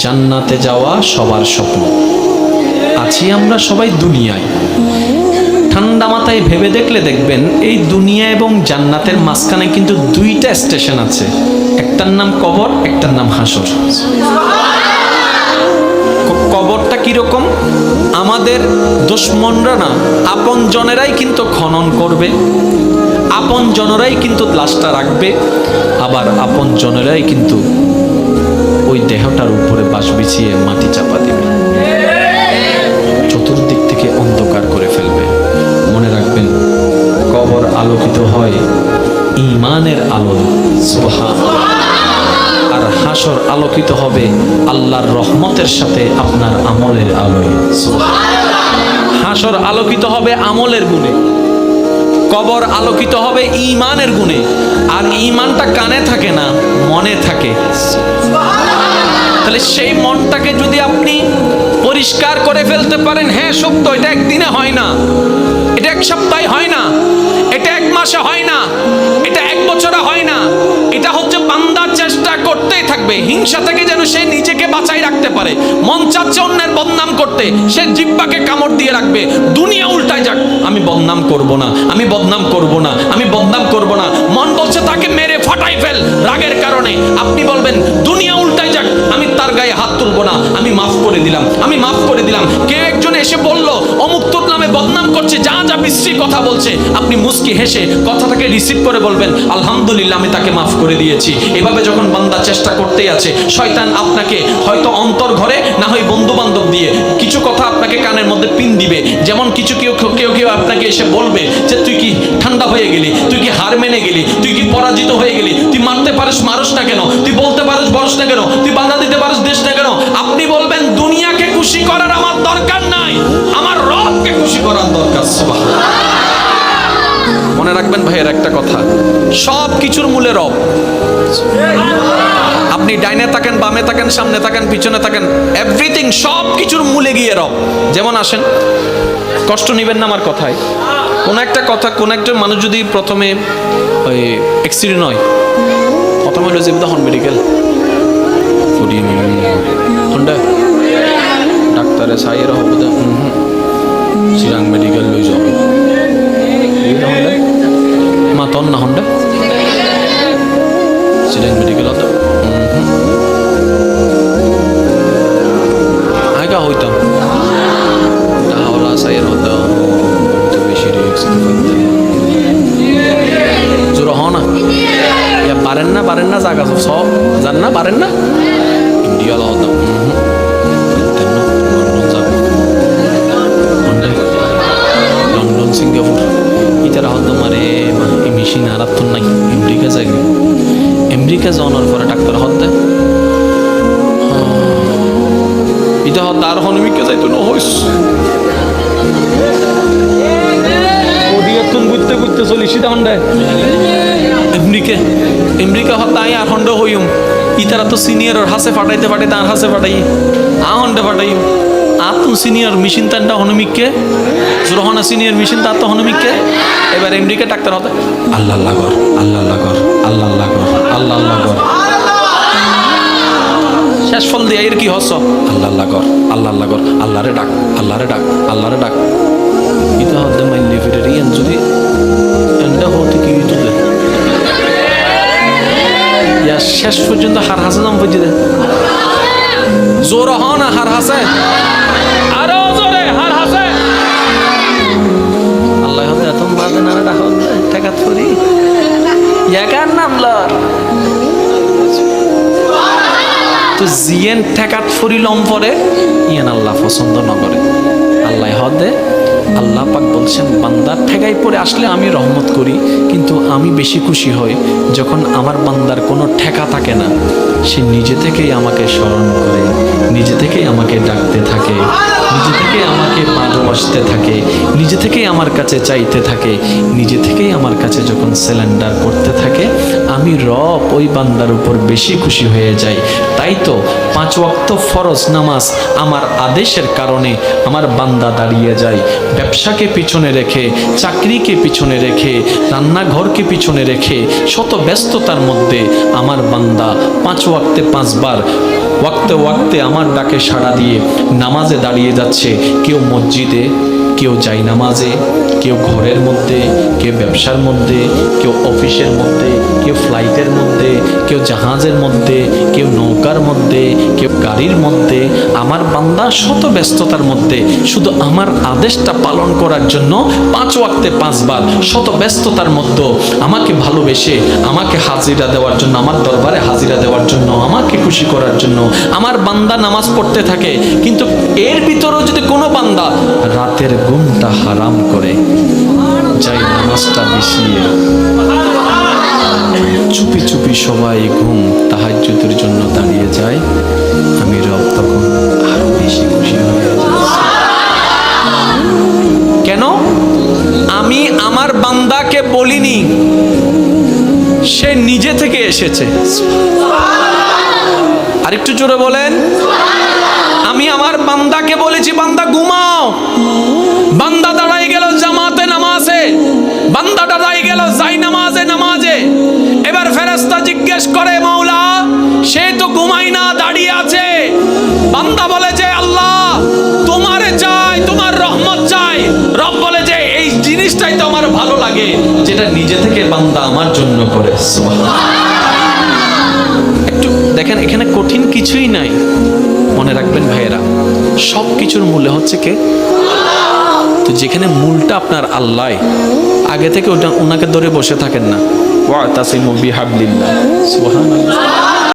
জান্নাতে যাওয়া সবার স্বপ্ন। আছি আমরা সবাই দুনিয়ায়। ঠান্ডা মাথায় ভেবে দেখলে দেখবেন, এই দুনিয়া এবং জান্নাতের মাঝখানে কিন্তু দুইটা স্টেশন আছে। একটার নাম কবর, একটার নাম হাসর। কবরটা কীরকম? আমাদের দুশ্মনরা না আপন জনেরাই কিন্তু খনন করবে। আপন জনেরাই কিন্তু লাশটা রাখবে। আবার আপন জনেরাই কিন্তু উপরে বাস বিছিয়ে মাটি চাপা দিবে। চতুর্দিক থেকে অন্ধকার করে ফেলবে। মনে রাখবেন, কবর আলোকিত হয় ইমানের আলো সুবহান আর হাসর আলোকিত হবে আল্লাহর রহমতের সাথে আপনার আমলের আলোয়। হাসর আলোকিত হবে আমলের গুণে। কবর আলোকিত হবে ইমানের গুণে। আর ইমানটা কানে থাকে না, মনে থাকে। তাহলে সেই মনটাকে যদি আপনি পরিষ্কার করে ফেলতে পারেন হ্যাঁ সত্য, এটা একদিনে হয় না। এটা এক সপ্তাহে হয় না। এটা এক মাসে হয় না। এটা এক বছরে হয় না। এটা হচ্ছে বান্দার চেষ্টা করতেই থাকবে। হিংসা থেকে যেন সে নিজেকে বাঁচাই রাখতে পারে। মন চাচ্ছে অন্যের বদনাম করতে। সে জিব্বাকে কামড় দিয়ে রাখবে। দুনিয়া উল্টায় যাক। আমি বদনাম করব না। আমি বদনাম করব না। আমি বদনাম করব না। মন বলছে তাকে মেরে ফাটাই ফেল। রাগের কারণে। আপনি বলবেন, দুনিয়া তুলবো না। আমি মাফ করে দিলাম। আমি মাফ করে দিলাম। কেউ একজন এসে বলল, অমুক তোর নামে বদনাম করছে, যা যা বিশ্রী কথা বলছে। আপনি মুস্কি হেসে কথাটাকে রিসিভ করে বলবেন, আলহামদুলিল্লাহ, আমি তাকে মাফ করে দিয়েছি। এভাবে যখন বান্দা চেষ্টা করতেই আছে, শয়তান আপনাকে হয়তো অন্তর ঘরে, না হয় বন্ধু বান্ধব দিয়ে কিছু কথা আপনাকে কানের মধ্যে পিন দিবে। যেমন কিছু কেউ কেউ কেউ আপনাকে এসে বলবে যে, তুই কি ঠান্ডা হয়ে গেলি? তুই কি হার মেনে গেলি? তুই কি পরাজিত হয়ে গেলি? তুই মারতে পারিস, মারস না কেন? তুই বলতে পারিস, বলস না কেন? তুই খুশি করার দরকার, সুবহানাল্লাহ। মনে রাখবেন ভাইয়ের একটা কথা, সব কিছুর মূলে রব। আপনি ডাইনে থাকেন, বামে থাকেন, সামনে থাকেন, পিছনে থাকেন এভরিথিং সব কিছুর মূলে গিয়ে রব। যেমন আসেন, কষ্ট নেবেন না আমার কথায়। কোন একটা কথা, কোন একটা মানুষ যদি প্রথমে ওই অ্যাক্সিডেন্ট হয়, প্রথমে হলো যে হন মেডিকেল ডাক্তারে সাইয়ের হবে চিরাং মেডিকেল লই যাব মা তন না হন্ডা চিরাং মেডিকেল আগা হইতাম হাওলা সাইয়ের হতো বেশি রিক্স জোর হ না পারেন না পারেন না জাগা সব জান না পারেন না ইন্ডিয়া হতো সিঙ্গাপুর। ইতারা হতো মারে এই মেশিন তো নাই। আমেরিকা যাই আমেরিকা যাওয়ার পরে ডাক্তার হতে এটা হত আর হনমিকে যাইতো না? হইস। ওদিকে বুঝতে বুঝতে চলি সিধা হন্ডায়। আমেরিকা আমেরিকা হত আই আর হন্ড হইম। ইতারা তো সিনিয়র হাসে ফাটাইতে ফাটাইতে আর হাসে ফাটাই। আ হন্ডে ফাটাই আর তো সিনিয়র মেশিন তানটা হনুমিককে রহনা সিনিয়র মেশিন তার তো হনুমিককে এবার আমেরিকা ডাক্তার হতে। আল্লাহ আল্লাহ কর আল্লাহ আল্লাহ কর আল্লাহ আল্লাহ কর আল্লাহ আল্লাহ কর। শেষ ফল দিয়ে এর কি হস? আল্লাহ আল্লাহ কর আল্লাহ আল্লাহ কর আল্লাহরে ডাক আল্লাহরে ডাক আল্লাহরে ডাক। ইতা হদ্দে রিয়ান যদি এন্ডা হতে কি তুলে ইয়া শেষ পর্যন্ত হার হাসে নাম বুঝি দে। জোর হ না হার হাসে। ঠেকাত একার নাম তো জিয়েন ঠেকাত ফুরিলম পরে ইয়ান আল্লাহ পছন্দ নকরে। আল্লাহ হদে আল্লাহ পাক বলছেন, বান্দার ঠেকাই পরে আসলে আমি রহমত করি, কিন্তু আমি বেশি খুশি হই যখন আমার বান্দার কোনো ঠেকা থাকে না। সে নিজে থেকেই আমাকে স্মরণ করে, নিজে থেকেই আমাকে ডাকতে থাকে, নিজে থেকেই আমাকে ভালোবাসতে থাকে, নিজে থেকেই আমার কাছে চাইতে থাকে, নিজে থেকেই আমার কাছে যখন সিলিন্ডার করতে থাকে আমি রব ওই বান্দার উপর বেশি খুশি হয়ে যাই। তাই তো পাঁচ ওয়াক্ত ফরজ নামাজ আমার আদেশের কারণে আমার বান্দা দাঁড়িয়ে যায়। ব্যবসাকে পিছনে রেখে, চাকরিকে পিছনে রেখে, রান্নাঘরকে পিছনে রেখে, শত ব্যস্ততার মধ্যে আমার বান্দা পাঁচ ওয়াক্তে পাঁচবার, ওয়াক্তে ওয়াক্তে আমার ডাকে সাড়া দিয়ে নামাজে দাঁড়িয়ে যাচ্ছে। কেউ মসজিদে, কেউ যাই নামাজে। কেউ ঘরের মধ্যে, কেউ ব্যবসার মধ্যে, কেউ অফিসের মধ্যে, কেউ ফ্লাইটের মধ্যে, কেউ জাহাজের মধ্যে, কেউ নৌকার মধ্যে, কেউ গাড়ির মধ্যে, আমার বান্দা শত ব্যস্ততার মধ্যে, শুধু আমার আদেশটা পালন করার জন্য পাঁচ ওয়াক্তে পাঁচবার শত ব্যস্ততার মধ্যে আমাকে ভালোবেসে, আমাকে হাজিরা দেওয়ার জন্য, আমার দরবারে হাজিরা দেওয়ার খুশি করার জন্য। আমার বান্দা নামাজ পড়তে থাকে, কিন্তু এর ভিতরেও যদি কোনো বান্দা রাতের ঘুমটা হারাম করে, যাই নামাজটা মিশিয়ে। চুপি চুপি সবাই ঘুম তাহাজ্জুদের জন্য দাঁড়িয়ে যায়। আমি রব তখন আরও বেশি খুশি হয়ে কেন? আমি আমার বান্দাকে বলিনি, সে নিজে থেকে এসেছে। আরেকটু জোরে বলেন। আমি আমার বান্দাকে বলেছি, বান্দা ঘুমাও। বান্দা দাঁড়াই গেল জামাতে নামাজে। বান্দা দাঁড়াই গেল যাই নামাজে। নামাজে এবার ফেরেস্তা জিজ্ঞেস করে, মাওলা, সে তো ঘুমাই না, দাঁড়িয়ে আছে। বান্দা বলে যে, আল্লাহ, তোমারে চাই, তোমার রহমত চাই। রব বলে যে, এই জিনিসটাই তো আমার ভালো লাগে, যেটা নিজে থেকে বান্দা আমার জন্য করে। একটু দেখেন, এখানে কঠিন কিছুই নাই। মনে রাখবেন ভাইয়েরা সব কিছুর মূল্য হচ্ছে কে? তো যেখানে মূলটা আপনার আল্লাহ, আগে থেকে ওটা ওনাকে ধরে বসে থাকেন না। ওয়া তাসিমু বিহাবলিল্লাহ। সুবহানাল্লাহ।